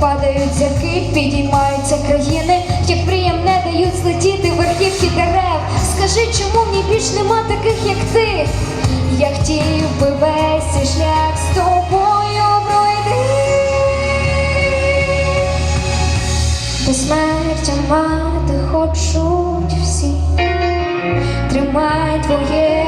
падають зірки, підіймаються країни, як приємне, дають злетіти верхівки дерев. Скажи, чому в ній більш нема таких, як ти? Я хотів би весь цей шлях з тобою пройти. Безсмертя мати хочуть всі, тримай твоє